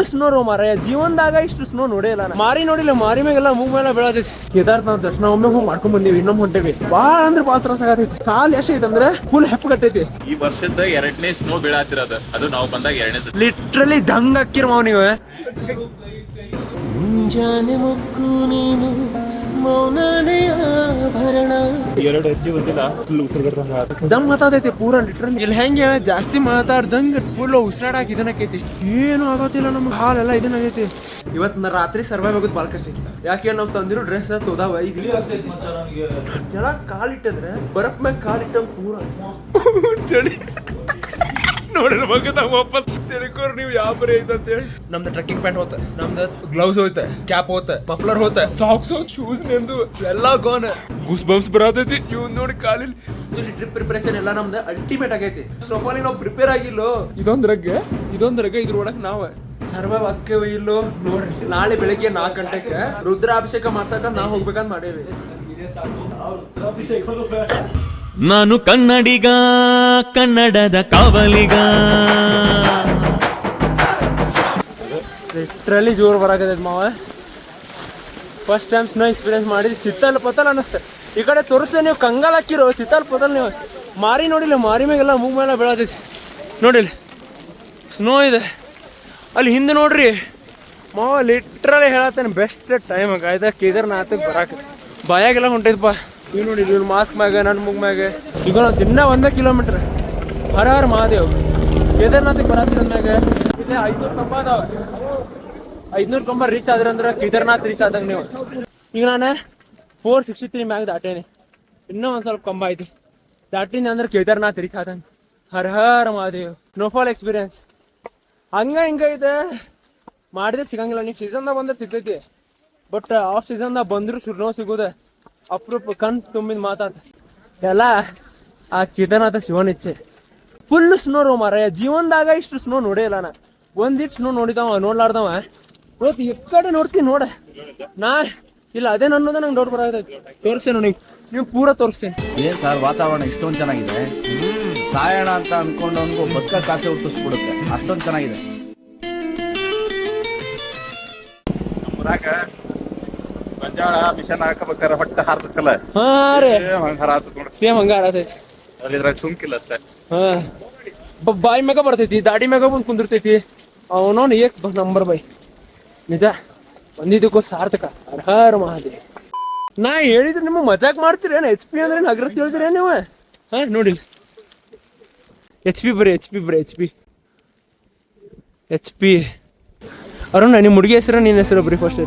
Full snow rho ಮಾರಾಯ. ಜೀವನದಾಗ ಇಷ್ಟು ಸ್ನೋ ನೋಡೇ ಇಲ್ಲ ನಾ. ಮಾರಿ ನೋಡಿಲ್ಲ ಮಾರಿ ಮ್ಯಾಗೆಲ್ಲ ಮೂಗ್ ಮೇಲೆ ಬೆಳತೈತಿ. ಕೇದಾರ್ನಾಥ ದರ್ಶನ ಒಮ್ಮೆ ಹೋಗಿ ಮಾಡ್ಕೊಂಡ್ ಬಂದೀವಿ ಇನ್ನೊಮ್ಮೆ ಹೊಂಟೇವಿ. ಬಾಳ ಅಂದ್ರೆ ಬಾಳ ತ್ರಾಸ ಆಗತೈತಿ. ಕಾಲ್ ಎಷ್ಟು ಐತೆ ಅಂದ್ರೆ ಫುಲ್ ಹೆಪ್ಪಗಟ್ಟೈತಿ ಈ ವರ್ಷದ ಎರಡನೇ ಸ್ನೋ ಬೀಳಾತಿರೋದು. ಅದು ನಾವು ಬಂದಾಗ ಎರಡನೇ ಲಿಟ್ರಲಿ ದಂಗ್ ಹಾಕಿರ್ ಮಾವ್ ನೀವು ಮುಂಜಾನೆ ಮುಕ್ಕು ನೀನು ಮೌನನೇ ಆಭರಣ. ಎರಡು ಹೆಜ್ಜೆ ಬಂದಿಲ್ಲ ಫುಲ್ ದಮ್ ಮಾತಾಡೈತಿ ಪೂರ ಲಿಟ್ರಲ್ ಇಲ್ಲಿ ಹೆಂಗೆ ಜಾಸ್ತಿ ಮಾತಾಡ್ದಂಗ್ ಫುಲ್ ಉಸಿರಾಡಕ್ ಇದನ್ನಕೈತಿ ಏನು ಆಗೋತಿಲ್ಲ ನಮ್ಗೆ ಹಾಲೆಲ್ಲ ಇದನ್ನಾಗೈತಿ ಇವತ್ತು ರಾತ್ರಿ ಸರ್ವೈವ್ ಆಗೋದು ಭಾಳ ಕಷ್ಟ ಯಾಕೆ ನಾವು ತಂದಿರೋ ಡ್ರೆಸ್ ತೋದಾವ ಈಗ? ಜನ ಕಾಲಿಟ್ಟಂದ್ರೆ ಬರಪ್ ಮ್ಯಾಗ ಕಾಲಿಟ್ಟ ಪೂರ. ಚಳಿ. ನೋಡಿಲ್ಲ ಬಗ್ಗೆ ವಾಪಸ್ ತಿಳ್ಕೋರ್ ನೀವು ಯಾವ ಬರೀ ಐತೆ ಅಂತ ಹೇಳಿ. ನಮ್ದು ಟ್ರೆಕ್ಕಿಂಗ್ ಪ್ಯಾಂಟ್ ಹೋತ ನಮ್ದು ಗ್ಲೌಸ್ ಹೋಯ್ತ ಕ್ಯಾಪ್ ಹೋತ ಮಫ್ಲರ್ ಹೋತ ಸಾಕ್ಸ್ ಹೋತ್ ಶೂಸ್ ನಿಂದು ಎಲ್ಲಾ ಗೋನ್ ಗೂಸ್ ಬಂಪ್ಸ್ ಬರತೈತಿ. ಇವ್ ನೋಡಿ ಕಾಲಿಲ್. ಟ್ರಿಪ್ ಪ್ರಿಪರೇಷನ್ ಎಲ್ಲ ನಮ್ದು ಅಲ್ಟಿಮೇಟ್ ಆಗೈತಿ. ಸೋಫಾಲಿ ನಾವು ಪ್ರಿಪೇರ್ ಆಗಿಲ್ಲೋ. ಇದೊಂದ್ ರಗ್ ಇದೊಂದ್ ರಗ್ ಇದ್ರ ಒಳಗ್ ನಾವ. ಸರ್ವ ಅಕ್ಕವ ಇಲ್ಲೋ. ನೋಡ್ರಿ ನಾಳೆ ಬೆಳಿಗ್ಗೆ ನಾಲ್ಕು ಗಂಟೆಗೆ ರುದ್ರಾಭಿಷೇಕ ಮಾಡ್ಸಕ ನಾವ್ ಹೋಗ್ಬೇಕಂತ ಮಾಡೇವಿ. ನಾನು ಕನ್ನಡಿಗ, ಕನ್ನಡದ ಕಾವಲಿಗ. ಲಿಟ್ರಲಿ ಜೋರು ಬರಕದ ಮಾವ. ಫಸ್ಟ್ ಟೈಮ್ ಸ್ನೋ ಎಕ್ಸ್ಪೀರಿಯನ್ಸ್ ಮಾಡಿದ್ರೆ ಚಿತ್ತಲ್ ಪತಲ್ ಅನ್ನಿಸ್ತದೆ ಈ ಕಡೆ ತೋರಿಸ್ತೇನೆ ನೀವು ಕಂಗಾಲ ಹಾಕಿರೋ, ಚಿತ್ತಲ್ ಪತಲ್ ನೀವು. ಮಾರಿ ನೋಡಿಲ್ಲ, ಮಾರಿ ಮ್ಯಾಗೆಲ್ಲ ಮೂಗ್ ಮೇಲೆ ಬೆಳತೈತಿ ನೋಡಿಲ್ಲ. ಸ್ನೋ ಇದೆ. ಅಲ್ಲಿ ಹಿಂದೆ ನೋಡ್ರಿ. ಮಾವ ಲಿಟ್ರಲಿ ಹೇಳತ್ತೇನೆ ಬೆಸ್ಟ್ ಟೈಮ್ ಆಯ್ತಾ ಕೇದಾರ್ನಾಥಕ್ಕೆ ಬರಾಕ. ಬಾಯಾಗೆಲ್ಲ ಹೊಂಟೈತಪ್ಪ. ಇವ್ ನೋಡಿ ಇವ್ನು ಮಾಸ್ಕ್ ಮ್ಯಾಗ ನನ್ನ ಮುಗ್ ಮ್ಯಾಗ. ಸಿಗೋಣ ದಿನ ಒಂದೇ ಕಿಲೋಮೀಟ್ರ್ ಹರ ಹರ ಮಹಾದೇವ್. ಕೇದಾರ್ನಾಥಿಗೆ ಬರತ್ತಿರ ಮ್ಯಾಗ ಇಲ್ಲೇ ಐನೂರು ಕಂಬ ಅದಾವ. ಐದ್ನೂರು ಕಂಬ ರೀಚ್ ಆದ್ರಂದ್ರ ಕೇದಾರ್ನಾಥ್ ರೀಚ್ ಆದಂಗ ನೀವು. ಈಗ ನಾನು ಫೋರ್ ಸಿಕ್ಸ್ಟಿ ತ್ರೀ ಮ್ಯಾಗ ದಾಟೇನಿ. ಇನ್ನೂ ಒಂದು ಸ್ವಲ್ಪ ಕಂಬ ಐತಿ. ದಾಟಿಂದ ಅಂದ್ರೆ ಕೇದಾರ್ನಾಥ್ ರೀಚ್ ಆದಂಗ. ಹರ ಹರ ಮಹಾದೇವ್. ನೋಫಾಲ್ ಎಕ್ಸ್ಪೀರಿಯನ್ಸ್ ಹಂಗ ಹಿಂಗ ಇದೆ. ಮಾಡಿದ್ರೆ ಸಿಗಂಗಿಲ್ಲ. ನೀವು ಸೀಸನ್ದಾಗ ಬಂದ್ರೆ ಸಿಗ್ತೈತಿ. ಬಟ್ ಆಫ್ ಸೀಸನ್ದಾಗ ಬಂದ್ರು ಸುರ್ನೋ ಸಿಗೋದೆ. ಅಪ್ರೂಪ ಕಣ್ ತುಂಬಿದ ಮಾತಾತ. ಎಲ್ಲ ಆ ಕೇದಾರ್ನಾಥ ಶಿವನ ಇಚ್ಛೆ ಫುಲ್ ಸ್ನೋ ರೋ ಮಾರಾಯ ಜೀವನದಾಗ ಇಷ್ಟು ಸ್ನೋ ನೋಡೇ ಇಲ್ಲ ನಾ. ಒಂದಿಟ್ಟು ಸ್ನೋ ನೋಡಿದವ ನೋಡ್ಲಾರ್ದವ. ಇವತ್ತು ಈ ಕಡೆ ನೋಡ್ತೀನಿ ನೋಡ. ನಾ ಇಲ್ಲ ಅದೇ ಅನ್ನೋದೇ ನಂಗೆ ಡೌಟ್ ಬರಾಕತೈತಿ ತೋರಿಸ್ತೇನೆ ನೀವು ನೀವು ಪೂರ ತೋರಿಸ್ತೇನೆ ಏನ್ ಸರ್ ವಾತಾವರಣ ಇಷ್ಟೊಂದು ಚೆನ್ನಾಗಿದೆ. ಸಾಯಣ ಅಂತ ಅನ್ಕೊಂಡವನ್ಗೂ ಬದುಕ ಕಾಸೆ ಹುಟ್ಟಿಸ್ಬಿಡುತ್ತೆ. ಅಷ್ಟೊಂದು ಚೆನ್ನಾಗಿದೆ. ಊರಾಗ ಗೊಂಜಾಳ ಮಿಷನ್ ಹಾಕಬೇಕಾರೆ ಹೊಟ್ಟೆ ಹಾರ್ತಕ್ಕಲ್ಲ ಹಾ ರೀ. ಹಂಗ ಹಾರಾತ ನೋಡ್ರಿ ಸೇಮ್ ಹಂಗ ಆಡತೈತಿ ಅಲ್ಲಿ ಇದ್ರಾಗ ಸುಮ್ಕಿಲ್ಲ ಅಷ್ಟೇ. ಹಾ. ಬ- ಬಾಯಿ ಮ್ಯಾಗ ಬರ್ತೈತಿ ದಾಡಿ ಮ್ಯಾಗ ಬಂದು ಕುಂದಿರ್ತೈತಿ. ಅವನೋನ್ ಏಕ್ ನಂಬರ್ ಬೈ ನಿಜ ಬಂದಿದ್ದಕ್ಕೂ ಸಾರ್ಥಕ. ಅರ್ಹಾರ ಮಹಾದೇವ್. ನಾ ಹೇಳಿದ್ರೆ ನಿಮ್ಮ ಮಜಾಕ್ ಮಾಡ್ತೀರೇನು ಎಚ್ ಪಿ ಅಂದ್ರೆ ನಗರ ತಿಳಿದ್ರಿ ನೀವು? ಹಾ ನೋಡಿ ಎಚ್ ಪಿ ಬರ್ರಿ ಎಚ್ ಪಿ ಬರ್ರಿ H P H P Aruna ನಿಮ್ಮ ಹುಡುಗಿ ಹೆಸರು ನಿನ್ನ ಹೆಸರು ಬರೀ ಫಸ್ಟ್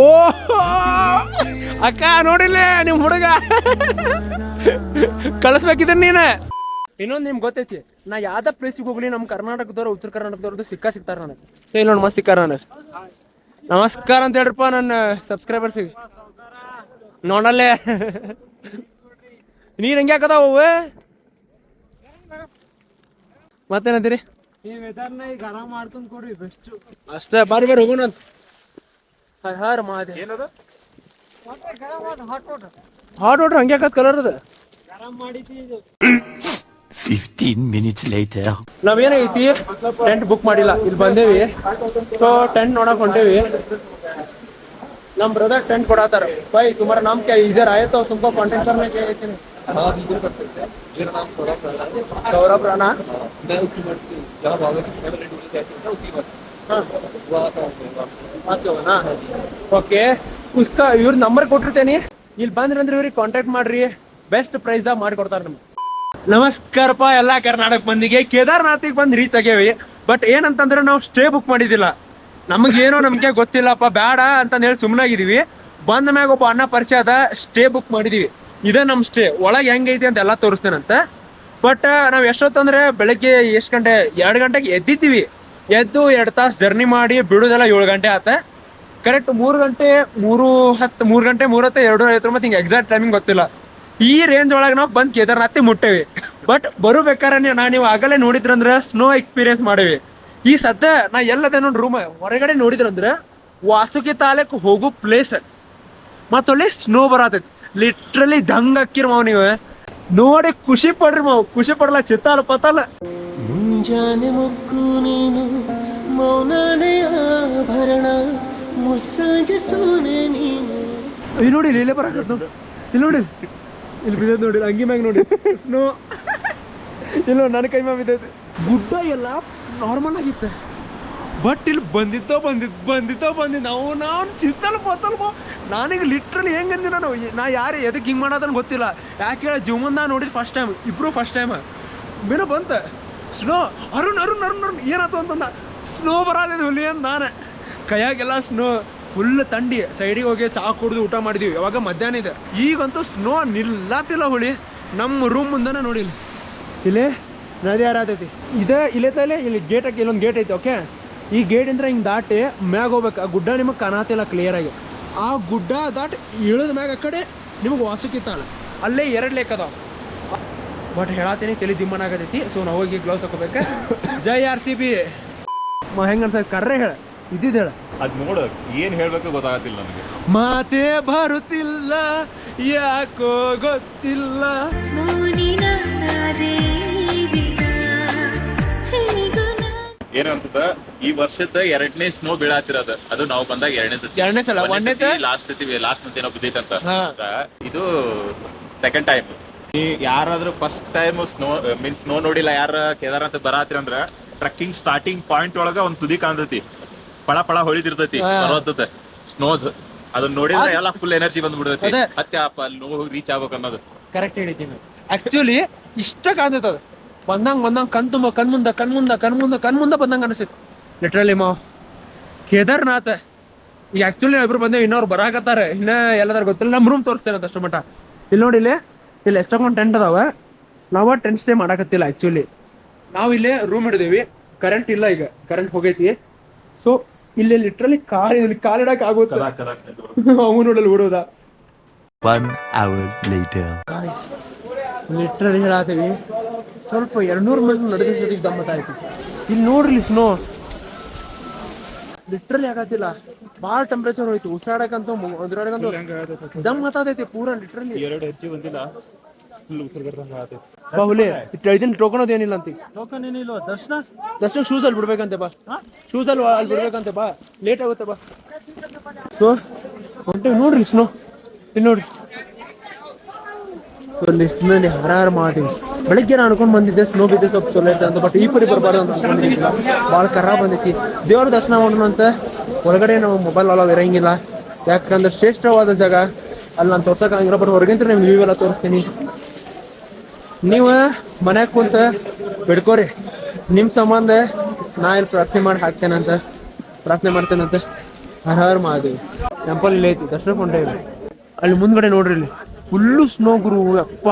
ಓ ಅಕ್ಕ ನೋಡಿಲ್ಲ ನಿಮ್ಮ ಹುಡುಗ. ಕಳಿಸ್ಬೇಕಿದ್ರೆ ನೀನ. ಇನ್ನೊಂದು ನಿಮ್ಗೆ ಗೊತ್ತೈತಿ ನಾ ಯಾವ್ದ ಪ್ಲೇಸಿಗೆ ಹೋಗ್ಲಿ ನಮ್ಮ ಕರ್ನಾಟಕದವ್ರು ಉತ್ತರ ಕರ್ನಾಟಕದವ್ರದ್ದು ಸಿಕ್ಕ ಸಿಗ್ತಾರ ನನಗೆ. ಸೊ ಇಲ್ಲಿ ನೋಡಿ ಮಸ್ತ್ ಸಿಕ್ಕಾರ ನಾನು ನಮಸ್ಕಾರ ಅಂತ ಹೇಳ್ರಪ್ಪ ನನ್ನ ಸಬ್ಸ್ಕ್ರೈಬರ್ಸಿಗೆ ನೋಡಲ್ಲೇ. ನೀರು ಹೆಂಗೆ ಹಾಕದಾವ ಅವು ಮತ್ತೇನಂತೀರಿ? ಈ ವೆದರ್ನ ಈಗ ಆರಾಮ್ ಮಾಡ್ಕೊಂಡು ಕೊಡ್ರಿ ಬೆಸ್ಟು ಅಷ್ಟೇ ಬಾರಿ ಬಾರಿ ಹೋಗೋಣ ಹರ ಹರ ಮಹಾದೇವ್ ಏನದ? ಹಾಟ್ ವಾಟರ್ ಹಂಗೆ ಹಾಕತ್ ಕಲರ್ ಅದ. ಫಿಫ್ಟೀನ್ ಮಿನಿಟ್ಸ್ ಲೇಟರ್ ನಾವೇನಾಗೈತಿ? ಟೆಂಟ್ ಬುಕ್ ಮಾಡಿಲ್ಲ. ಇಲ್ಲಿ ಬಂದೇವಿ. ಸೊ ಟೆಂಟ್ ನೋಡಕ್ ಹೊಂಟೇವಿ. ನಮ್ ಬ್ರದರ್ ಟೆಂಟ್ ಕೊಡತ್ತಾರ. ಬೈ ತುಮಾರ ನಮ್ ಕೈ ಇದರ ಆಯ್ತು ತುಂಬ contact sir Saurabh Rana. Okay ಪುಸ್ತಕ ಇವ್ರ ನಂಬರ್ ಕೊಟ್ಟಿರ್ತೇನೆ. ಇಲ್ಲಿ ಬಂದ್ರಿ ಅಂದ್ರೆ ಇವ್ರಿಗೆ ಕಾಂಟ್ಯಾಕ್ಟ್ ಮಾಡ್ರಿ. ಬೆಸ್ಟ್ ಪ್ರೈಸ್ ದಾಗ ಮಾಡಿಕೊಡ್ತಾರೆ ನಮ್ಗೆ. ನಮಸ್ಕಾರಪ್ಪ, ಎಲ್ಲ ಕರ್ನಾಟಕ ಮಂದಿಗೆ ಕೇದಾರ್ನಾಥಿಗೆ ಬಂದು ರೀಚ್ ಆಗೇವಿ ಬಟ್ ಏನಂತಂದ್ರೆ ನಾವು ಸ್ಟೇ ಬುಕ್ ಮಾಡಿದ್ದಿಲ್ಲ ನಮಗೇನೋ ನಮಗೆ ಗೊತ್ತಿಲ್ಲಪ್ಪ ಬೇಡ ಅಂತಂದು ಹೇಳಿ ಸುಮ್ಮನಾಗಿದ್ದೀವಿ ಬಂದ ಮ್ಯಾಗ ಒಬ್ಬ ಅಣ್ಣ ಪರಿಚಯ ಅದ ಸ್ಟೇ ಬುಕ್ ಮಾಡಿದೀವಿ. ಇದೇ ನಮ್ಮ ಸ್ಟೇ ಒಳಗೆ ಹೆಂಗೈತಿ ಅಂತ ಎಲ್ಲ ತೋರಿಸ್ತೇನಂತ. ಬಟ್ ನಾವು ಎಷ್ಟೊತ್ತಂದ್ರೆ ಬೆಳಗ್ಗೆ ಎಷ್ಟು ಗಂಟೆ? ಎರಡು ಗಂಟೆಗೆ ಎದ್ದಿದ್ದೀವಿ. ಎದ್ದು ಎರಡು ತಾಸು ಜರ್ನಿ ಮಾಡಿ ಬಿಡೋದೆಲ್ಲ ಏಳು ಗಂಟೆ ಆತ. ಕರೆಕ್ಟ್ ಮೂರು ಗಂಟೆ, ಮೂರು ಹತ್ತು, ಮೂರು ಗಂಟೆ ಮೂರು ಹತ್ತು ಎರಡು ಮತ್ತೆ ಹಿಂಗೆ ಎಕ್ಸಾಕ್ಟ್ ಟೈಮಿಂಗ್ ಗೊತ್ತಿಲ್ಲ. ಈ ರೇಂಜ್ ಒಳಗೆ ನಾವು ಬಂದು ಕೇದಾರ್ನಾಥ್ ಮುಟ್ಟೇವಿ. ಬಟ್ ಬರುಬೇಕಾರೆ ನಾ ನೀವು ಆಗಲೇ ನೋಡಿದ್ರಂದ್ರೆ ಸ್ನೋ ಎಕ್ಸ್ಪೀರಿಯನ್ಸ್ ಮಾಡಿವಿ. ಈ ಸದ್ಯ ನಾ ಎಲ್ಲದ ನೋಡಿ ರೂಮ್ ಹೊರಗಡೆ ನೋಡಿದ್ರಂದ್ರೆ ವಾಸುಕಿ ತಾಲೂಕು ಹೋಗೋ ಪ್ಲೇಸ್ ಮತ್ತೊಳ್ಳಿ ಸ್ನೋ ಬರತೈತಿ. ಲಿಟ್ರಲಿ ದಂಗ್ ಹಾಕಿರ್ ಮಾವ್ ನೀವು. ನೋಡಿ ಖುಷಿ ಪಡ್ರಿ ಮಾವು. ಖುಷಿ ಪಡಲ್ಲ ಚಿತ್ತಾಲ ಪತ್ತಲ್ಲ ಮುಂಜಾನೆ ಮುಕ್ಕು ನೀನು ಮೌನಾನೆ ಆಭರಣ ಮುಸ್ಸಂಜೆ ಸೋನೆ ನೀನು. ಇಲ್ಲಿ ನೋಡಿ ಇಲ್ಲಿ ಇಲ್ಲೇ ಬರಾಕತ್ ನೋಡಿ. ಇಲ್ಲಿ ನೋಡಿ. ಇಲ್ಲಿ ಬಿದ್ದೈತೆ ನೋಡಿ ಅಂಗಿ ಮ್ಯಾಗ ನೋಡಿ. ಸ್ನೋ. ಇಲ್ಲ ನನ್ನ ಕೈ ಮ್ಯಾಗ ಬಿದ್ದೈತೆ ಗುಡ್ಡ ಎಲ್ಲ ನಾರ್ಮಲ್ ಆಗಿತ್ತು. ಬಟ್ ಇಲ್ಲಿ ಬಂದಿತ್ತೋ ಬಂದಿತ್ತು ಬಂದಿತ್ತೋ ಬಂದಿದ್ದು ನಾವು ನಾನು ಚಿತ್ತಲ್ ಪತ್ತಲ್ ನಾನೀಗ ಲಿಟ್ರಲಿ ಹೆಂಗಂದಿ ನಾನು ನಾ ಯಾರು ಎದಕ್ಕೆ ಹಿಂಗೆ ಮಾಡೋದನ್ನು ಗೊತ್ತಿಲ್ಲ. ಯಾಕೆ ಹೇಳ ಜೀವನ ನೋಡಿದ್ದು ಫಸ್ಟ್ ಟೈಮ್ ಇಬ್ರು ಫಸ್ಟ್ ಟೈಮ್ ಬೇರೆ ಬಂತ. ಸ್ನೋ ಅರುಣ್ ಅರುಣ್ ಅರುಣ್ ಅರುಣ್ ಏನಾಯ್ತು ಅಂತಂದ ಸ್ನೋ ಬರಾದೆ ಹುಲಿ ಅಂತ ನಾನು. ಕೈಯಾಗೆಲ್ಲ ಸ್ನೋ ಫುಲ್ ತಂಡಿ ಸೈಡಿಗೆ ಹೋಗಿ ಚಾ ಕುಡಿದು ಊಟ ಮಾಡಿದೀವಿ ಯಾವಾಗ ಮಧ್ಯಾಹ್ನ ಇದೆ. ಈಗಂತೂ ಸ್ನೋ ನಿಲ್ಲಾತಿಲ್ಲ ಹುಳಿ ನಮ್ಮ ರೂಮ್ ಮುಂದೆನೇ ನೋಡಿಲ್ಲ ಇಲ್ಲಿ. ನದಿ ಯಾರಾತೈತಿ ಇದೇ ಇಲ್ಲೇ ತಲೆ ಇಲ್ಲಿ ಗೇಟ್ ಹಾಕಿ ಇಲ್ಲೊಂದು ಗೇಟ್ ಐತಿ ಓಕೆ ಈ ಗೇಟಿಂದ ಹಿಂಗೆ ದಾಟಿ ಮ್ಯಾಗ ಹೋಗ್ಬೇಕು. ಆ ಗುಡ್ಡ ನಿಮಗೆ ಕಾಣತಿಲ್ಲ ಕ್ಲಿಯರ್ ಆಗಿ. ಆ ಗುಡ್ಡ ದಾಟಿ ಇಳಿದ ಮ್ಯಾಗ ಆ ಕಡೆ ನಿಮಗೆ ವಾಸಕ್ಕಿತ್ತಾಳೆ ಅಲ್ಲೇ ಎರಡು ಲೇಕ್ ಅದಾವ. ಬಟ್ ಹೇಳತ್ತೀನಿ ತಲೆ ದಿಮ್ಮನ ಆಗತೈತಿ ಸೊ ನಾವು ಹೋಗಿ ಗ್ಲೌಸ್ ಹಾಕೋಬೇಕು. ಜೈ ಆರ್ ಸಿ ಬಿ ಹೆಂಗ ಅನ್ಸ ಕರ್ರೆ ಹೇಳ ಇದ್ದಿದ್ದು ಹೇಳ. ಅದ್ ನೋಡ ಏನ್ ಹೇಳ್ಬೇಕು ಗೊತ್ತಾಗತ್ತಿಲ್ಲ ನನಗೆ. ಮಾತೆ ಬರುತ್ತಿಲ್ಲ ಯಾಕೋ ಗೊತ್ತಿಲ್ಲ. ಏನಂತದ ಈ ವರ್ಷದ ಎರಡನೇ ಸ್ನೋ ಬೀಳಾತಿರೋದ. ಅದು ನಾವು ಬಂದಾಗ ಎರಡನೇ ಎರಡನೇ ಸಲ, ಒಂದ್ನೇ ಲಾಸ್ಟ್ ಲಾಸ್ಟ್ ಏನೋ ಬಿದ್ದೈತಂತ. ಇದು ಸೆಕೆಂಡ್ ಟೈಮ್ ಈ ಯಾರಾದ್ರೂ first time snow means snow ನೋಡಿಲ್ಲ ಯಾರ ಕೇದಾರಂತ ಬರಾತ್ರಿ ಅಂದ್ರ ಟ್ರಕ್ಕಿಂಗ್ ಸ್ಟಾರ್ಟಿಂಗ್ ಪಾಯಿಂಟ್ ಒಳಗ ಒಂದ್ ತುದಿ ಕಾಣ್ತೈತಿ. ಪಳ ಪಳ ಹೊಳಿತಿರ್ತೈತಿ ಬರೋದ ಬರೋತದ ಸ್ನೋದ್ ಅದನ್ನ ನೋಡಿದ್ರೆ ಎಲ್ಲ ಫುಲ್ ಎನರ್ಜಿ ಬಂದ್ಬಿಡ್ತೈತಿ. ಅತ್ಯಾಪ ಮತ್ತೆ ಅಲ್ಲಿ ನೋವು ರೀಚ್ ಆಗ್ಬೇಕು ಅನ್ನೋದು. ಕರೆಕ್ಟ್ ಹೇಳಿದ್ದೀನಿ ಆಕ್ಚುಲಿ ಇಷ್ಟ ಕಾಣ್ತೈತೆ ಅದು. ಬಂದಂಗ್ ಬಂದಂಗ್ ಕಣ್ ತುಂಬ ಕಣ್ ಮುಂದ ಕಣ್ ಮುಂದ ಕಣ್ ಮುಂದ ಕಣ್ ಮುಂದ ಬಂದಂಗ ಅನಿಸೈತಿ. ಲಿಟ್ರಲಿ ಮಾವ್. ಕೇದಾರ್ನಾಥ್ ಈಗ ಆಕ್ಚುಲಿ ಇಬ್ರು ಬಂದೇವಿ ಇನ್ನೊರು ಬರಾಕತ್ತಾರೆ. ಇನ್ನ ಎಲ್ಲದಾರ ಗೊತ್ತಿಲ್ಲ. ನಮ್ಮ ರೂಮ್ ತೋರಿಸ್ತೇನೆ ಅಷ್ಟು ಮಟ್ಟ ಇಲ್ಲಿ ನೋಡಿ ಇಲ್ಲಿ. ಇಲ್ಲಿ ಎಷ್ಟೊಂದು ಟೆಂಟ್ ಅದಾವ. ನಾವ ಟೆಂಟ್ ಸ್ಟೇ ಮಾಡಾಕತ್ತಿಲ್ಲ ಆಕ್ಚುಲಿ ನಾವು ಇಲ್ಲೇ ರೂಮ್ ಹಿಡಿದೀವಿ. ಕರೆಂಟ್ ಇಲ್ಲ ಈಗ. ಕರೆಂಟ್ ಹೋಗೈತಿ. ಸೊ ಇಲ್ಲಿ ಲಿಟ್ರಲಿ ಕಾಲ್ ಇಲ್ಲಿ ಕಾಲಿಡಕ್ ಆಗುತ್ತೆ ಅವನು ನೋಡಲ್ಲಿ ಓಡೋದ. One hour later. ಲಿಟ್ರಲಿ ಹೇಳತ್ತೀವಿ ಸ್ವಲ್ಪ ಎರಡ್ನೂರು ಮೀಟರ್ ನಡೆದ ಜೊತೆಗೆ ದಮ್ಮತ್ತಾಯ್ತು ಇಲ್ಲಿ ನೋಡ್ರಿ ಸ್ನೋ ಲಿಟ್ರಲಿ ಆಗತ್ತಿಲ್ಲ. ಭಾಳ ಟೆಂಪ್ರೇಚರ್ ಹೋಯ್ತು ಉಸಿರಾಡಕಂತೂ ಉಸಿರಾಡಕಂತೂ ದಮ್ ಹತ್ತೈತಿ ಪೂರ ಲಿಟ್ರಲಿ ಎರಡು ಹೆಜ್ಜೆ ಬಂದಿಲ್ಲ. ಬಾಹುಲಿ ಟೋಕನ್ ಏನಿಲ್ಲ ಅಂತ. ಟೋಕನ್ ಏನಿಲ್ಲ ದರ್ಶನ? ದರ್ಶನ ಶೂಸ್ ಅಲ್ಲಿ ಬಿಡ್ಬೇಕಂತೆ ಬಾ. ಶೂಸ್ ಅಲ್ಲಿ ಅಲ್ಲಿ ಬಿಡ್ಬೇಕಂತೆ ಬಾ. ಲೇಟ್ ಆಗುತ್ತೆ ಬಾ. ಸೊ? ಹೊಂಟೇವಿ ನೋಡ್ರಿ ಸ್ನೋ ಇಲ್ಲಿ ನೋಡ್ರಿ. ಸೊ ಲಿಸ್ಟ್ನಲ್ಲಿ ಹರಾರು ಮಾಡ್ತೀವಿ ಬೆಳಿಗ್ಗೆ ನಾನು ಅನ್ಕೊಂಡ್ ಬಂದಿದ್ದೆ ಸ್ನೋ ಬಿದ್ದೆ ಸ್ವಲ್ಪ ಚಲೋ ಐತೆ ಅಂತ ಬಟ್ ಈ ಪರಿ ಬರಬಾರ್ದು ಅಂತ ಭಾಳ ಕರ ಬಂದೈತಿ. ದೇವ್ರ ದರ್ಶನ ಮಾಡೋಣ ಅಂತ ಒಳಗಡೆ ನಾವು ಮೊಬೈಲ್ ಅಲಾವ್ ಇರಂಗಿಲ್ಲ. ಯಾಕಂದ್ರೆ ಶ್ರೇಷ್ಠವಾದ ಜಾಗ. ಅಲ್ಲಿ ನಾನು ತೋರ್ಸಕ್ಕಾಗಿಲ್ಲ ಬಟ್ ಹೊರಗಿಂತ ನಿಮ್ಗೆ ವ್ಯೂ ಎಲ್ಲ ತೋರಿಸ್ತೀನಿ. ನೀವು ಮನ್ಯಾಗ ಕುಂತ ಬಿಡ್ಕೋರಿ ನಿಮ್ಮ ಸಂಬಂಧ ನಾ ಇಲ್ಲಿ ಪ್ರಾರ್ಥನೆ ಮಾಡಿ ಹಾಕ್ತೇನಂತ ಪ್ರಾರ್ಥನೆ ಮಾಡ್ತೇನಂತ. ಹರ ಹರ ಮಹಾದೇವ್. ಟೆಂಪಲ್ ಇಲ್ಲಿ ಐತಿ ದರ್ಶನ ಕೊಂಡೆ ಅಲ್ಲಿ ಮುಂದ್ಗಡೆ ನೋಡ್ರಿ ಇಲ್ಲಿ. ಫುಲ್ಲು ಸ್ನೋ ಗುರು ಅಪ್ಪ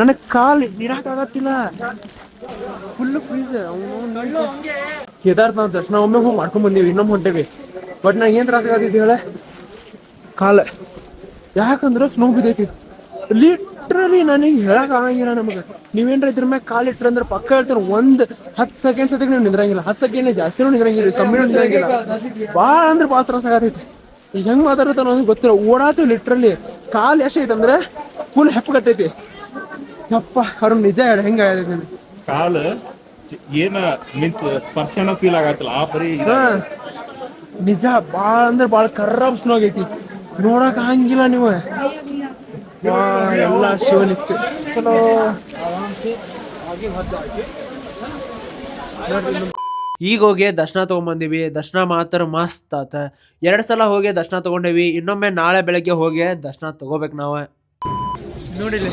ನನಗೆ ಕಾಲು ನೀರಾಕಾಗತ್ತಿಲ್ಲ ಫುಲ್ಲು ಫ್ರೀಸ್ ಕೇದಾರ್ನಾಥ್ ದರ್ಶನ ಒಮ್ಮೆ ಹೋಗಿ ಮಾಡ್ಕೊಂಡ್ ಬಂದೀವಿ ಇನ್ನೊಮ್ಮೆ ಹೊಂಟೇವಿ. ಬಟ್ ನಂಗೆ ಏನು ತ್ರಾಸ ಆಗತ್ತೈತಿ ಹೇಳ? ಕಾಲ. ಯಾಕಂದ್ರೆ ಸ್ನೋ ಬಿದ್ದೈತಿ. ಲಿಟ್ರಲಿ ನನಗೆ ಹೇಳಕ್ ಆಗಂಗಿಲ್ಲ ನಮಗೆ. ನೀವೇನ್ರ ಇದ್ರ ಮ್ಯಾಗ ಕಾಲ್ ಇಟ್ರ ಅಂದ್ರೆ ಪಕ್ಕ ಹೇಳ್ತಾರೆ ಒಂದ್ ಹತ್ತು ಸೆಕೆಂಡ್ ಸತಿಗೆ ನೀವು ನಿಂದ್ರಂಗಿಲ್ಲ. ಹತ್ತು ಸೆಕೆಂಡ್ ಜಾಸ್ತಿ ನಿಂದ್ರಂಗಿಲ್ಲ ಕಮ್ಮಿ ನಿಂದ್ರಂಗಿಲ್ಲ. ಭಾಳ ಅಂದ್ರೆ ಭಾಳ ತ್ರಾಸ ಆಗತೈತಿ. ಈಗ ಹೆಂಗ್ ಮಾತಾಡ್ತಾನ ನನಗೆ ಗೊತ್ತಿಲ್ಲ. ಓಡಾತೀವಿ ಲಿಟ್ರಲಿ ಕಾಲ್ ಎಷ್ಟೈತೆ ಅಂದ್ರೆ ಫುಲ್ ಹೆಪ್ಪಗಟ್ಟೈತಿ ಯಪ್ಪ ಅವ್ರು ನಿಜ ಹೇಳ ಹೆಂಗ ಕಾಲ ಏನ ಮೀನ್ಸ್ ಸ್ಪರ್ಶನ ಫೀಲ್ ಆಗತ್ತಲ್ಲ? ಆ ಪರಿ ಹಾ. ನಿಜ ಭಾಳ ಅಂದ್ರೆ ಭಾಳ ಕರ್ರಬ್ ಸ್ನೋ ಆಗೈತಿ. ನೋಡಕ್ ಹಂಗಿಲ್ಲ ನೀವು. ವಾ ಎಲ್ಲ ಶಿವನಿಚ್ಚು ಚಲೋ. ಈಗ ಹೋಗಿ ದರ್ಶನ ತಗೊಂಬಂದಿವಿ. ದರ್ಶನ ಮಾತ್ರ ಮಸ್ತ್ ಆತ. ಎರಡು ಸಲ ಹೋಗಿ ದರ್ಶನ ತಗೊಂಡೇವಿ. ಇನ್ನೊಮ್ಮೆ ನಾಳೆ ಬೆಳಗ್ಗೆ ಹೋಗಿ ದರ್ಶನ ತಗೋಬೇಕು ನಾವು. ನೋಡಿಲಿ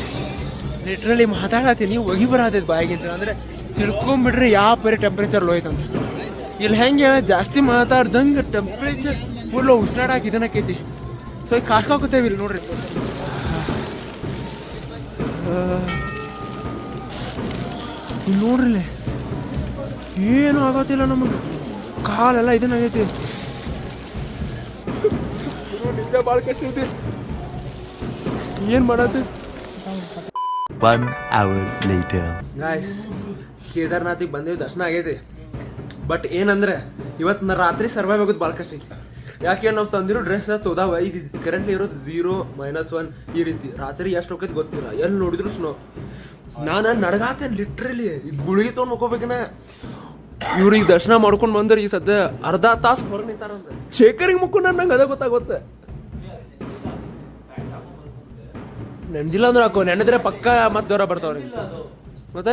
ಲಿಟ್ರಲಿ ಮಾತಾಡತ್ತೀನಿ ಹೋಗಿ ಬರತೈತಿ ಬಾಯಿಗಿಂತ. ಅಂದ್ರೆ ತಿಳ್ಕೊಂಬಿಡ್ರಿ ಯಾವ ಪರಿ ಟೆಂಪ್ರೇಚರ್ ಲೋ ಐತಂತ. ಇಲ್ಲಿ ಹೆಂಗೆ ಜಾಸ್ತಿ ಮಾತಾಡ್ದಂಗೆ ಟೆಂಪ್ರೇಚರ್ ಫುಲ್ ಉಸಿರಾಡಕ್ಕೆ ಇದನ್ನಕೈತಿ ಸೊ ಈಗ ಕಾಸ್ಕಾಕುತ್ತೇವೆ ಇಲ್ಲಿ ನೋಡ್ರಿ. ಇಲ್ಲಿ ನೋಡ್ರಿ ಏನು ಆಗತ್ತಿಲ್ಲ ನಮಗೆ. ಕಾಲೆಲ್ಲ ಇದನ್ನಾಗೈತಿ ನಿಜ ಭಾಳ ಕಷ್ಟ ಐತಿ ಏನು ಮಾಡತ್ತೆ? One hour later. ಗಾಯ್ಸ್ ಕೇದಾರ್ನಾಥಿಗೆ ಬಂದೇವಿ ದರ್ಶನ ಆಗೈತಿ. ಬಟ್ ಏನಂದ್ರೆ ಇವತ್ತು ನಾ ರಾತ್ರಿ ಸರ್ವೈವ್ ಆಗೋದು ಭಾಳ ಕಷ್ಟ ಐತಿ ಯಾಕೆ ನಾವು ತಂದಿರೋ ಡ್ರೆಸ್ ತೋದಾವ. ಈಗ ಕರೆಂಟ್ಲಿ ಇರೋದು ಝೀರೋ ಮೈನಸ್ ಒನ್ ಈ ರೀತಿ. ರಾತ್ರಿ ಎಷ್ಟು ಹೋಗೈತಿ ಗೊತ್ತಿಲ್ಲ. ಎಲ್ಲಿ ನೋಡಿದ್ರು ಸ್ನೋ ನಾನು ನಡಗಾತೇನೆ ಲಿಟ್ರಲಿ ಈಗ ಗುಳಿಗೆ ತೊಗೊಂಡು ಮುಕೋಬೇಕನ ಇವ್ರಿಗೆ ದರ್ಶನ ಮಾಡ್ಕೊಂಡು ಬಂದ್ರೆ ಈ ಸದ್ಯ ಅರ್ಧ ತಾಸು ಹೊರಗೆ ನಿಂತಾರ ಶೇಖರಿಗೆ ಮುಕ್ಕೊಂಡು ನಂಗೆ ಅದೇ ಗೊತ್ತಾಗುತ್ತೆ. ನೆನ್ದಿಲ್ಲ ಅಂದ್ರೆ ಹಾಕೋ ನೆನೆದ್ರೆ ಪಕ್ಕ ಮತ್ತೆ ಜ್ವರ ಬರ್ತಾವ್ರಿ. ಮತ್ತೆ?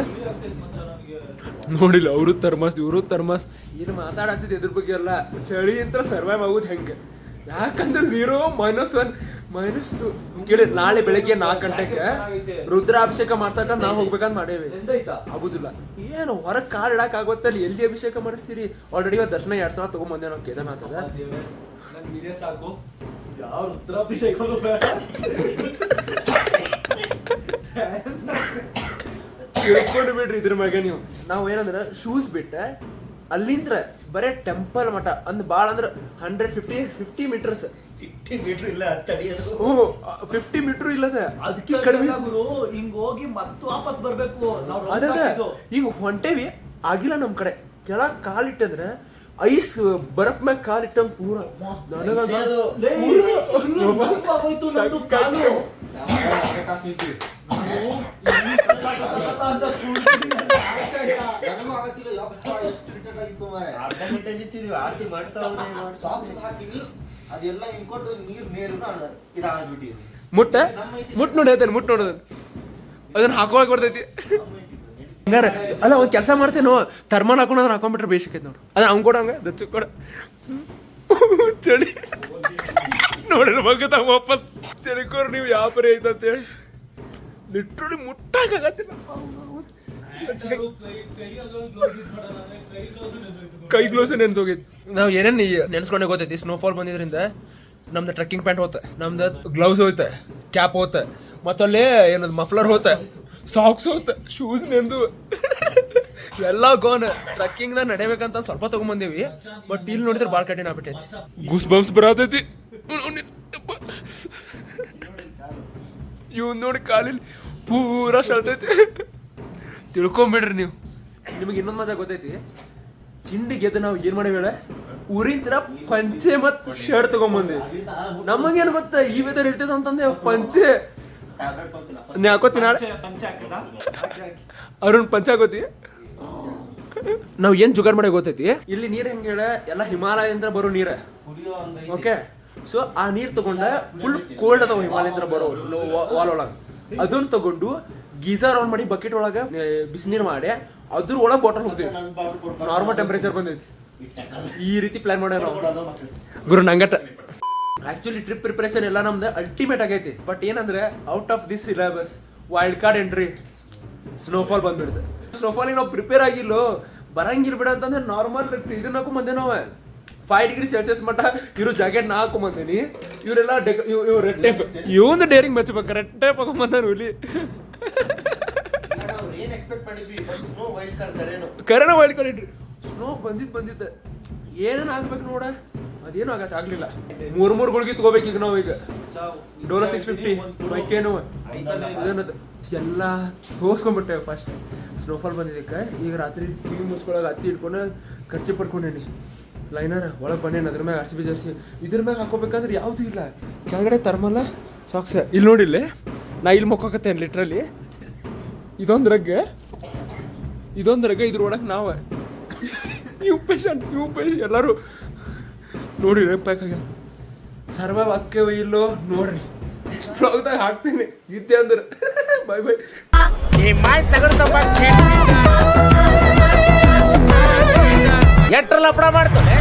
ನೋಡಿಲ್ಲ ಅವರು ಥರ್ಮಸ್ ಇವರು ಥರ್ಮಸ್. ಏನು ಮಾತಾಡತ್ತಿದ್ದು ಇದ್ರ ಬಗ್ಗೆ ಎಲ್ಲ? ಚಳಿ ಅಂತ ಸರ್ವೈವ್ ಆಗೋದು ಹೆಂಗೆ? ಯಾಕಂದ್ರೆ zero minus one minus two ಕೇಳಿ ನಾಳೆ ಬೆಳಗ್ಗೆ ನಾಲ್ಕು ಗಂಟೆಗೆ ರುದ್ರಾಭಿಷೇಕ ಮಾಡ್ಸಕ ನಾವು ಹೋಗ್ಬೇಕಂತ ಮಾಡೇವಿ. ಆಗುದಿಲ್ಲ. ಏನು ಹೊರಗೆ ಕಾರ್ ಇಡಕ್ ಆಗುತ್ತೆ ಅಲ್ಲಿ ಎಲ್ಲಿ ಅಭಿಷೇಕ ಮಾಡಿಸ್ತೀರಿ? ಆಲ್ರೆಡಿ ಇವತ್ತು ದರ್ಶನ ಎರಡು ಸಲ ತಗೊಂಬಂದೆ ನಾವು ಕೇದಾರ್ನಾಥದ ಸಾಕು. ಯಾವ ರುದ್ರಾಭಿಷೇಕನೂ ಬೇಡ ತಿಳ್ಕೊಂಡು ಬಿಡ್ರಿ ಇದ್ರ ಮ್ಯಾಗ ನೀವು. ನಾವು ಏನಂದ್ರೆ ಶೂಸ್ ಬಿಟ್ಟೆ ಅಲ್ಲಿಂದ್ರ ಬರೇ ಟೆಂಪಲ್ ಮಠ ಅಂದ್ ಭಾಳ ಅಂದ್ರೆ hundred fifty fifty metres fifty metre ಇಲ್ಲ ತಡಿಯೋದು ಹ್ಞೂ ಫಿಫ್ಟಿ ಮೀಟರ್ ಇಲ್ಲದ ಅದಕ್ಕೆ ಕಡಿಮೆ. ಗುರು ಹಿಂಗ್ ಹೋಗಿ ಮತ್ತೆ ವಾಪಸ್ ಬರ್ಬೇಕು. ನಾವು ಅದೇ ಈಗ ಹೊಂಟೇವಿ ಆಗಿಲ್ಲ ನಮ್ ಕಡೆ. ಕೆಳಗ್ ಕಾಲಿಟ್ಟಂದ್ರೆ ಐಸ್ ಬರಪ್ ಮ್ಯಾಗ ಕಾಲಿಟ್ಟಂಗ್ ಪೂರ. ನನಗದು- ಲೇ, ಹೋಯ್ತು ನಂದು ಕಾಲು. ಅದೆಲ್ಲ ಹಿಂಕೊಟ್ಟು ನೀರ್ ಇದಾಗ್ಬಿಟ್ಟಿದೆ ಮುಟ್ಟ? ಮುಟ್ ನೋಡಿ ಅದನ್ನ ಮುಟ್ ನೋಡೋದು. ಅದನ್ನ ಹಾಕೋಕ್ ಬರ್ತೈತಿ. ಹಂಗಾರೆ, ಅಲ್ಲ, ಒಂದ್ ಕೆಲಸ ಮಾಡ್ತೇನ ಥರ್ಮಾನ್ ಹಾಕೊಂಡು ಅದನ್ನ ಹಾಕೊಂಡ್ಬಿಟ್ರೆ ಬೇಸಿಕೈತಿ ನೋಡು. ಅದ ಅವ್ನ್ ಕೊಡ ಹಂಗ ದಚ್ಚು ಕೊಡ. ಚಳಿ. ನೋಡಿ ತಮ್ಮ ವಾಪಸ್ ತಿಳ್ಕೋರ್ ನೀವು ಯಾವ ಪರಿ ಐತಂತ ಅಂತೇಳಿ. ಲಿಟ್ರಲಿ ಮುಟ್ಟಾಗತ್ತಿಲ್ಲ ಕೈ ಗ್ಲೋಸ್ ನೆನ್ದೋಗೈತಿ ನಾವು ಏನೇನು ನೆನ್ಸ್ಕೊಂಡೆ ಗೊತ್ತೈತಿ? ಸ್ನೋಫಾಲ್ ಬಂದಿದ್ರಿಂದ ನಮ್ದು ಟ್ರಕ್ಕಿಂಗ್ ಪ್ಯಾಂಟ್ ಹೋತೆ ನಮ್ದು ಗ್ಲೌಸ್ ಹೋಯ್ತೆ ಕ್ಯಾಪ್ ಹೋತೆ ಮತ್ತಲ್ಲಿ ಏನದು ಮಫ್ಲರ್ ಹೋತೆ ಸಾಕ್ಸ್ ಹೋತೆ ಶೂಸ್ ನೆಂದು ಎಲ್ಲ ಗೋನ್ ಟ್ರೆಕ್ಕಿಂಗ್ದಾಗ ನಡೆಯಬೇಕಂತ ಸ್ವಲ್ಪ ತೊಗೊಂಬಂದೀವಿ. ಬಟ್ ಇಲ್ಲಿ ನೋಡಿದ್ರೆ ಭಾಳ ಕಠಿಣ ಆಗ್ಬಿಟ್ಟೈತಿ. ಗುಸ್ ಬಂಪ್ಸ್ ಬರತೈತಿ. ಇವ್ ನೋಡಿ ಕಾಲಿಲ್ ಪೂರಾ ಸೆಳ್ತೈತಿ ತಿಳ್ಕೊಂಬಿಡ್ರಿ ನೀವು. ನಿಮಗೆ ಇನ್ನೊಂದು ಮಜಾ ಗೊತ್ತೈತಿ? ತಿಂಡಿ ಗೆದ್ದು ನಾವು ಏನ್ ಮಾಡೇವಿ ಹೇಳ? ಊರಿನ ತರ ಪಂಚೆ ಮತ್ ಶರ್ಟ್ ತಗೊಂಬಂದಿ ನಮಗೇನು ಗೊತ್ತ, ಈ ವೆದರ್ ಇರ್ತೈತೆ ಅಂತಂದೆ ಪಂಚೆ. ನೀ ಹಾಕೋತಿ ನಾಳೆ? ಅರುಣ್, ಪಂಚ ಹಾಕೋತಿ? ನಾವು ಏನ್ ಜುಗಾಡ್ ಮಾಡಿ ಗೊತ್ತೈತಿ? ಇಲ್ಲಿ ನೀರ್ ಹೆಂಗ ಹೇಳ? ಎಲ್ಲ ಹಿಮಾಲಯದಿಂದ ಬರೋ ನೀರ. ಓಕೆ ಸೊ ಆ ನೀರ್ ತಗೊಂಡ ಫುಲ್ ಕೋಲ್ಡ್ ಅದಾವ ಹಿಮಾಲಯದಿಂದ ಬರೋ ವಾಲ್ ಒಳಗ. ಅದನ್ನ ತಗೊಂಡು ಗೀಸರ್ ಆನ್ ಮಾಡಿ ಬಕೆಟ್ ಒಳಗ ಬಿಸಿನೀರ್ ಮಾಡಿ ಅದ್ರ ಒಳಗೆ ಬಾಟಲ್ ಹೋಗ್ತೀವಿ. ನಾರ್ಮಲ್ ಟೆಂಪರೇಚರ್ ಬಂದೈತಿ. ಈ ರೀತಿ ಪ್ಲಾನ್ ಮಾಡ್ಯಾರ. ಗುರು ನಂಗಟ ಆಕ್ಚುಲಿ ಟ್ರಿಪ್ ಪ್ರಿಪರೇಷನ್ ಎಲ್ಲ ನಮ್ದು ಅಲ್ಟಿಮೇಟ್ ಆಗೈತಿ. ಬಟ್ ಏನಂದ್ರೆ out of this syllabus wild card entry snowfall ಬಂದ್ಬಿಡುತ್ತೆ ಸ್ನೋಫಾಲಿಗೆ ನಾವು ಪ್ರಿಪೇರ್ ಆಗಿಲ್ಲೋ ಬರಂಗಿಲ್ಲ ಬಿಡ ಅಂತಂದ್ರೆ ನಾರ್ಮಲ್ ಇದನ್ನ ಮಂದೆ ನಾವು ಫೈವ್ ಡಿಗ್ರಿ ಸೆಲ್ಸಿಯಸ್ ಮಟ್ಟ ಇವ್ರು ಜಾಕೆಟ್ ನಾ ಹಾಕೊಂಬಂದೇನಿ ಇವರೆಲ್ಲ ಡೆಕ್ ಇವ್ ರೆಡ್ ಟೇಪ್ ಇವಂದು ಡೇರಿಂಗ್ ಮೆಚ್ಚಬೇಕು ರೆಡ್ ಟೇಪ್ ಹಾಕೊಂಬಂದ ಹುಲಿ. ಕರೋನಾ ನಾವು ಏನ್ ಎಕ್ಸ್ಪೆಕ್ಟ್ ಮಾಡಿದ್ವಿ? Snow wild card entry snow ಬಂದಿದ್ ಬಂದಿದ್ದ. ಏನೇನು ಆಗ್ಬೇಕು ನೋಡ? ಅದೇನು ಆಗತ್ತೆ? ಆಗ್ಲಿಲ್ಲ. ಮೂರ್ ಮೂರ್ ಗುಳಿಗೆ ತಗೋಬೇಕು ಈಗ ನಾವು ಈಗ. ಡೋಲೋ ಸಿಕ್ಸ್ ಫಿಫ್ಟಿ ಮೈಕೇನು. ಅದೇನದು ಎಲ್ಲ ತೋರ್ಸ್ಕೊಂಡ್ಬಿಟ್ಟೆ ಫಸ್ಟ್ ಸ್ನೋಫಾಲ್ ಬಂದಿದ್ದಕ್ಕೆ. ಈಗ ರಾತ್ರಿ ಟಿವಿ ಮುಚ್ಕೊಳಗ ಹತ್ತಿ ಇಟ್ಕೊಂಡು ಖರ್ಚು ಪಡ್ಕೊಂಡೇನಿ. ಲೈನರ್ ಒಳಗೆ ಬನ್ನಿ ಅದ್ರ ಮ್ಯಾಗ ಆರ್ ಸಿ ಬಿ ಜರ್ಸಿ. ಇದ್ರ ಮ್ಯಾಗ ಹಾಕೋಬೇಕಂದ್ರೆ ಯಾವುದೂ ಇಲ್ಲ. ಕೆಳಗಡೆ ತರ್ಮಲ್ಲ ಸಾಕ್ಸ್ ಇಲ್ಲಿ ನೋಡಿಲ್ಲ ನಾ ಇಲ್ಲಿ ಮುಕ್ಕೋಕತ್ತೇನೆ ಲಿಟ್ರಲಿ ಇದೊಂದು ರಗ್ಗೆ ಇದೊಂದು ರಗ್ಗೆ ಇದ್ರ ಒಳಗೆ ನಾವ. ನೀವು ಪೇಷಂಟ್ ನೀವು ಪೇಷಂಟ್ ಎಲ್ಲರೂ. ನೋಡಿ ಆಗ ಸರ್ವೈವ್ ಅಕ್ಕವ ಇಲ್ಲೋ, ನೋಡ್ರಿ. ನೆಕ್ಸ್ಟ್ ಹಾಕ್ತೀನಿ. ಇದ್ದೆ ಅಂದ್ರೆ. ಬೈ ಬೈ ಎಟ್ರ ಲಪಡ ಮಾಡ್ತಾನೆ